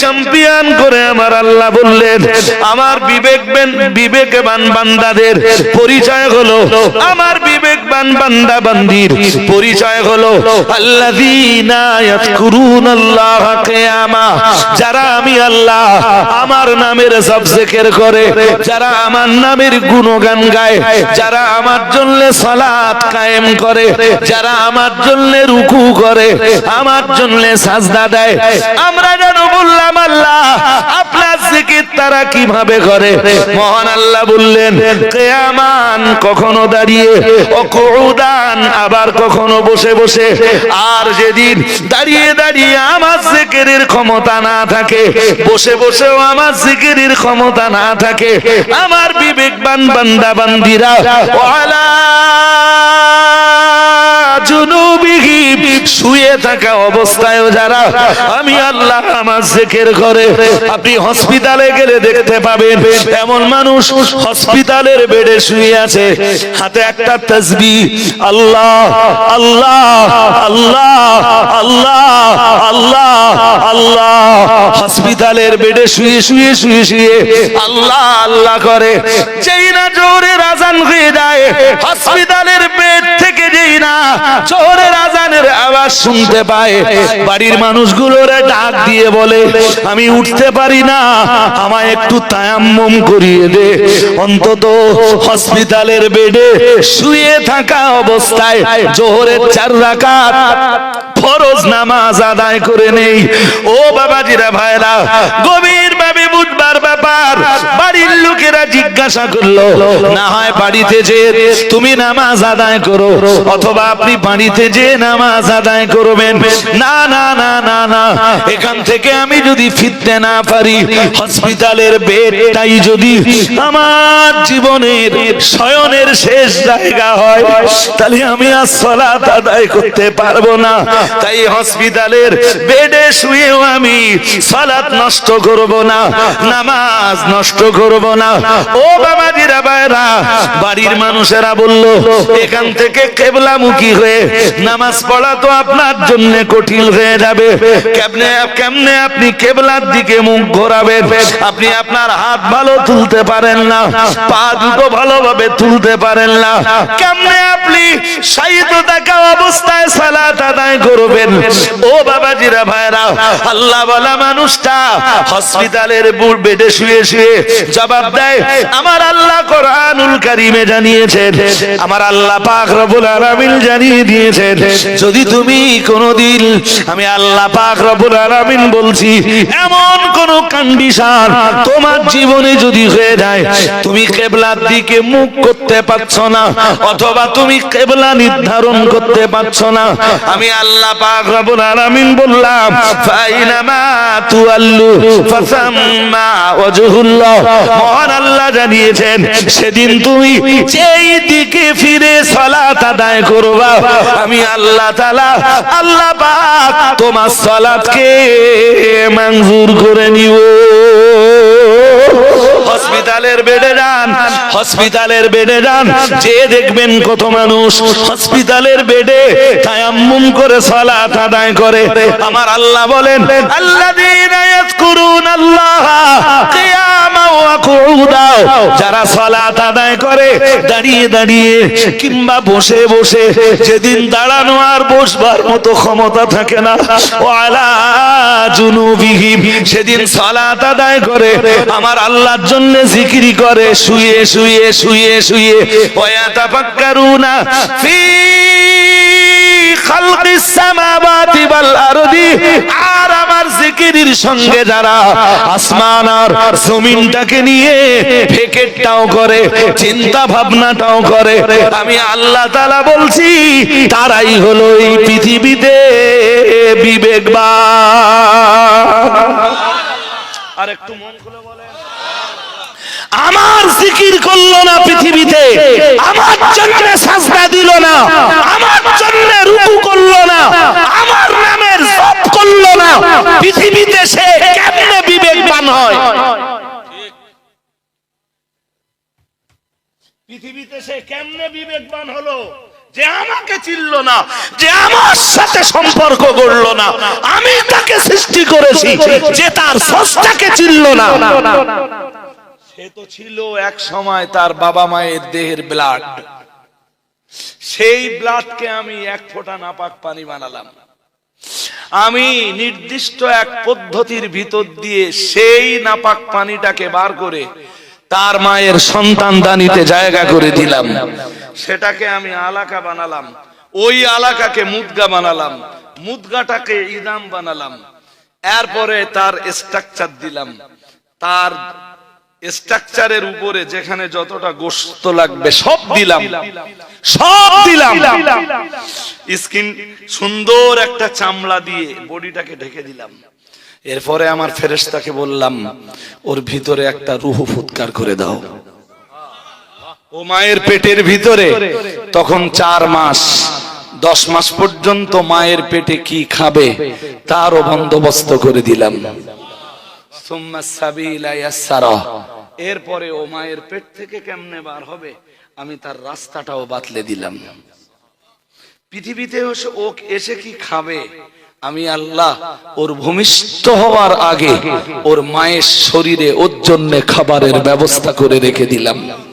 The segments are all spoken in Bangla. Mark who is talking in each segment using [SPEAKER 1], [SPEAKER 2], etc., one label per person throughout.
[SPEAKER 1] চ্যাম্পিয়ন করে আমার আল্লাহ বললেন, আমার বিবেকবান বিবেকবান বান্দাদের পরিচয় হলো, আমার বিবেকবান বান্দা বান্দির পরিচয় হলো, আল্লাযীনা ইয়াযকুরুনাল্লাহ কিয়ামা, যারা আমি আল্লাহ আমার নামের সব জিকির করে, যারা আমার নামের গুণগান গায়, যারা আমার জন্য সালাত কায়েম করে, যারা আমার জন্য রুকু করে, আমার জন্য সাজদা দেয়, আমরা যেন বললাম আল্লাহ আপনার জিকির তারা কীভাবে করে মহান আল্লাহ বললেন, কেয়ামান কখনো দাঁড়িয়ে, অকুদান আবার কখনো বসে বসে। আর যেদিন দাঁড়িয়ে দাঁড়িয়ে আমার জিকিরের ক্ষমতা না থাকে, বসে বসেও আমার জিকিরের ক্ষমতা না থাকে, আমার বিবেকবান বান্দা বান্দিরা ওয়ালা থাকা অবস্থায়ও যারা, আমি আল্লাহ আমার জিকির করে আপনি হসপিটালে গেলে দেখতে পাবেন, এমন মানুষ হসপিটালের বেডে শুয়ে আছে, হাতে একটা তসবি, আল্লাহ আল্লাহ আল্লাহ আল্লাহ আল্লাহ আল্লাহ হসপিটালের বেডে শুয়ে শুয়ে শুয়ে শুয়ে, আল্লাহ আল্লাহ করে, যেই না জোরে রাজান হয়ে যায় হসপিটালের না। জোরের আজানের আওয়াজ শুনতে পায়। বাড়ির মানুষগুলোরে ডাক দিয়ে বলে, আমি উঠতে পারি না। আমায় একটু তায়াম্মম করিয়ে দে। অন্তত হসপিটালের বেডে শুয়ে থাকা অবস্থায় জোহরের চার রাকাত ফরজ নামাজ আদায় করে নেই। ও বাবাজিরা ভাইরা, গভীর ভাবে বুঝবার ব্যাপার। বাড়ির লোকেরা জিজ্ঞাসা করল, না হয় বাড়িতে যে তুমি নামাজ আদায় করো, অথবা আপনি বাড়িতে যে নামাজ আদায় করবেন। না না না না না, এখান থেকে আমি যদি ফিরতে না পারি, হসপিটালের বেডটাই যদি আমার জীবনের শয়নের শেষ জায়গা হয়, তাহলে আমি আর সলাত আদায় করতে পারব না। তাই হসপিটালের বেডে শুয়েও আমি সালাত নষ্ট করব না। নামাজ নষ্ট করব না। ও বাবাজিরা বাইরা বাড়ির মানুষেরা বলল, এখান থেকে কেবলামুখী হয়ে নামাজ পড়া তো আপনার জন্য কঠিন হয়ে যাবে। কেমনে কেমনে আপনি কেবলার দিকে মুখ ঘোরাবেন? আপনি আপনার হাত ভালো তুলতে পারেন না, পা দুটো ভালোভাবে তুলতে পারেন না। কেমনে আপনি সাহিত্য থাকা অবস্থায় সালাত আদায় করবেন? ও বাবাজিরা ভাইরা আল্লাহ বলা মানুষটা হসপিটালের বেডে শুয়ে শুয়ে জবাব দেয়, আমার আল্লাহ কোরআনুল কারিমে জানিয়েছেন, আমার আল্লাহ পাক রব্বুল আলামিন জানিয়ে দিয়েছেন, যদি তুমি কোনদিন, আমি আল্লাহ পাক রব্বুল আলামিন বলছি, এমন কোন কন্ডিশন তোমার জীবনে যদি হয়ে যায়, তুমি কেবলার দিকে মুখ করতে পারছ না, অথবা তুমি কেবলা নির্ধারণ করতে পারছ না, আমি আল্লাহ পাক রব্বুল আলামিন বললাম, ফাইনামা তুআল্লু ফাসাম্মা মহান আল্লাহ জানিয়েছেন, সেদিন তুমি যেই দিকে ফিরে সালাত আদায় করবা, আমি আল্লাহ তাআলা আল্লাহ পাক তোমার সালাতকে মঞ্জুর করে নিব। হসপিটালের বেডে যান হসপিটালের বেডে যান যে দেখবেন কত মানুষ হসপিটালের বেডে তায়াম্মুম করে সালাত আদায় করে। আমার আল্লাহ বলেন, আল্লাযীনা ইয়াযকুরুনাল্লাহ কিয়াম যারা সালাত আদায় করে দাঁড়িয়ে দাঁড়িয়ে কিংবা বসে বসে যেদিন দাঁড়ানো আর বসবার মতো ক্ষমতা থাকে না। ওয়ালা জুনুবিহিম সেদিন সালাত আদায় করে আমার আল্লাহর জন্য জিকিরি করে শুয়ে শুয়ে শুয়ে শুয়ে ওয়াতাফাক্কারুনা ফি আর আমার জিকিরির সঙ্গে যারা আসমান আর জমিনটাকে নিয়ে ফেকেটটাও করে চিন্তা ভাবনাটাও করে, আমি আল্লাহ তাআলা বলছি, তারাই হলো এই পৃথিবীতে বিবেকবান। আর একটু আমার জিকির করল না পৃথিবীতে। আমার জন্য সাজদা দিল না। আমার জন্য রুকু করল না। আমার নামের জপ করল না। পৃথিবীতে সে কেমনে বিবেকবান হয়? পৃথিবীতে সে কেমনে বিবেকবান হলো? যে আমাকে চিনল না, যে আমার সাথে সম্পর্ক গড়ল না। আমি তাকে সৃষ্টি করেছি, যে তার স্রষ্টাকে চিনল না। সে তো ছিল এক সময় তার বাবা মায়ের দেহের ব্লাড সেই ব্লাডকে আমি এক ফোঁটা নাপাক পানি বানালাম। আমি নির্দিষ্ট এক পদ্ধতির ভিতর দিয়ে সেই নাপাক পানিটাকে বার করে তার মায়ের সন্তান দানিতে জায়গা করে দিলাম। সেটাকে আমি আলাকা বানালাম। ওই আলাকাকে মুদগা বানালাম। মুদগাটাকে ইদাম বানালাম। এরপরে তার স্ট্রাকচার দিলাম। তার স্ট্রাকচারের উপরে যেখানে যতটা গোস্ত লাগবে সব দিলাম। সব দিলাম। স্কিন সুন্দর একটা চামড়া দিয়ে বডিটাকে ঢেকে দিলাম। এরপরে আমার ফেরেশতাকে বললাম ওর ভিতরে একটা রুহ ফুৎকার করে দাও। ও মায়ের পেটের ভিতরে। তখন চার মাস দশ মাস পর্যন্ত মায়ের পেটে কি খাবে তারও বন্দোবস্ত করে দিলাম। এরপরে ও মায়ের পেট থেকে কেমনে বার হবে? আমি তার রাস্তাটাও বাতলে দিলাম। পৃথিবীতে ও এসে কি খাবে? আমি আল্লাহ, ওর ভূমিষ্ঠ হওয়ার আগে ওর মায়ের শরীরে ওর জন্য খাবারের ব্যবস্থা করে রেখে দিলাম।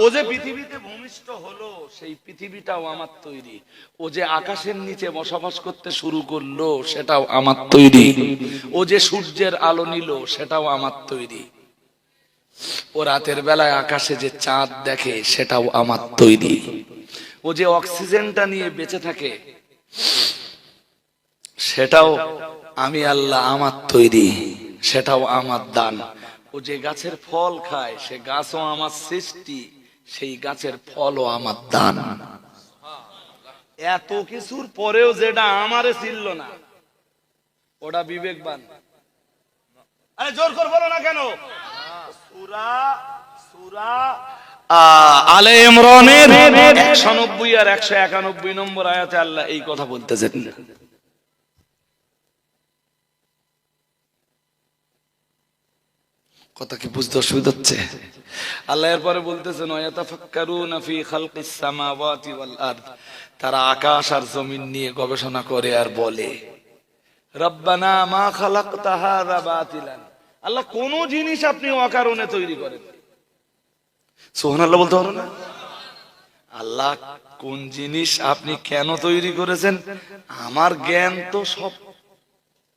[SPEAKER 1] ও যে পৃথিবীতে ভূমিষ্ঠ হলো সেই পৃথিবীটাও আমার তৈরি। ও যে আকাশের নিচে বসবাস করতে শুরু করল সেটাও আমার তৈরি। ও যে সূর্যের আলো নিল সেটাও আমার তৈরি। ও রাতের বেলায় আকাশে যে চাঁদ দেখে সেটাও আমার তৈরি। ও যে অক্সিজেনটা নিয়ে বেঁচে থাকে সেটাও আমি আল্লাহ আমার তৈরি সেটাও আমার দান। ও যে গাছের ফল খায় সে গাছও আমার সৃষ্টি। সেই গাছের ফলও আমার দান। এত কিছুর পরেও যেটা আমারে ছিল না। ওটা বিবেকবান। আরে জোর করে বলো না কেন? সুরা সুরা আহ, আলে ইমরানের একশো নব্বই আর একশো একানব্বই নম্বর আয়াতে আল্লাহ এই কথা বলতেছেন। কথা কি বুঝতে অসুবিধা হচ্ছে? আল্লাহ এরপরে বলতেছেন তারা আকাশ আর জমিন নিয়ে গবেষণা করে আর বলে আল্লাহ কোন জিনিস আপনি অকারণে তৈরি করেন সুবহানাল্লাহ বলতে পারো না? আল্লাহ কোন জিনিস আপনি কেন তৈরি করেছেন? আমার জ্ঞান তো সব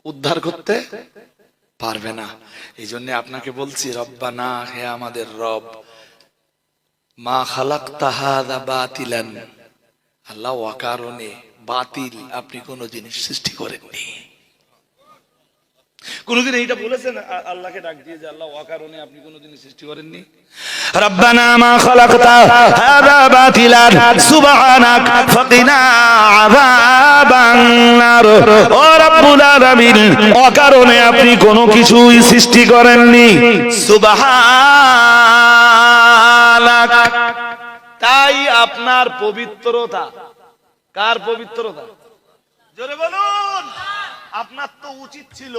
[SPEAKER 1] উদ্ধার করতে পারবে না। এই জন্য আপনাকে বলছি রব্বা না হে আমাদের রব, মা খালাক তাহাদা বাতিলান। আল্লাহ অকারণে বাতিল আপনি কোন জিনিস সৃষ্টি করেননি। কোনদিন এইটা বলেছেন আল্লাহকে ডাক দিয়ে যে আল্লাহ অকারণে আপনি কোন জিনিস সৃষ্টি করেননি? রব্বানা মা খালাকতা হাদা বাতিলান, সুবহানাক, ফাকিনা আযাবান নার ও রব্বুল আলামিন, অকারণে আপনি কোনো কিছুই সৃষ্টি করেননি। সুবহানাক তাই আপনার পবিত্রতা, কার পবিত্রতা? জোরে বলুন। আপনার তো উচিত ছিল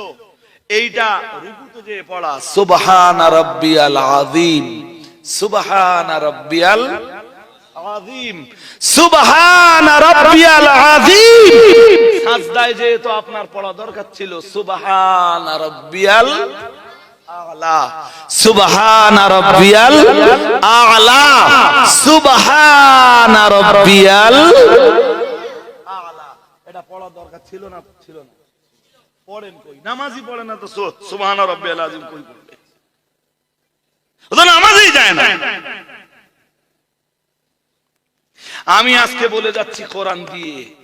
[SPEAKER 1] এইটা রুকুতে যে পড়া। সুবহান রাব্বিয়াল আযীম, সুবহান রাব্বিয়াল আযীম। সুবহান রাব্বিয়াল আযীম। সাজদায় আপনার পড়া দরকার ছিল সুবহান রাব্বিয়াল আলা। সুবহান রাব্বিয়াল আলা। সুবহান রাব্বিয়াল আলা। এটা পড়া দরকার ছিল না? ছিল না। পড়েন কই? নামাজই পড়ে না তো সুবহান রাব্বিয়াল আযীম কই পড়বে? ও তো নামাজই যায় না। আমি আজকে বলে যাচ্ছি কোরআন দিয়ে।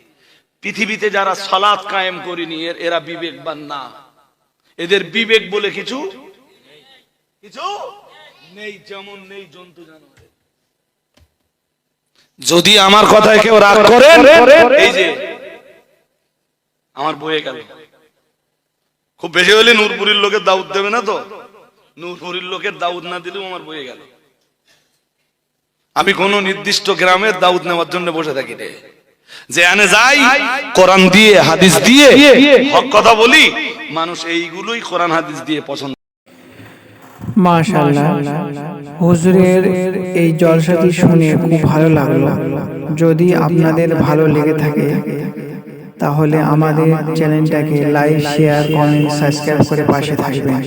[SPEAKER 1] পৃথিবীতে যারা সালাত কায়েম করিনি, এর- বিবেকবান না। এদের বিবেক বলে কিছু কিছু নেই, যেমন নেই জন্তু জানোয়ারের। যদি আমার কথায় কেউ রাগ করেন, এই যে, আমার বয়ে গেল। খুব বেশি হলে নূরপুরীর লোকের দাউদ দেবে না তো? নূরপুরীর লোকের দাউদ না দিলেও আমার বয়ে গেল। আমি কোন নির্দিষ্ট গ্রামের দাউদ নেওয়ার জন্য বসে থাকি রে। যে আনে যাই, কোরআন দিয়ে, হাদিস দিয়ে, হক কথা বলি, মানুষ এইগুলোই কোরআন, হাদিস দিয়ে পছন্দ
[SPEAKER 2] মাশাআল্লাহ। হুজুরের এই জলসাটি শুনে খুব ভালো লাগল। যদি আপনাদের ভালো লেগে থাকে, তাহলে আমাদের চ্যানেলটাকে লাইক, শেয়ার, কমেন্ট, সাবস্ক্রাইব করে পাশে থাকবেন।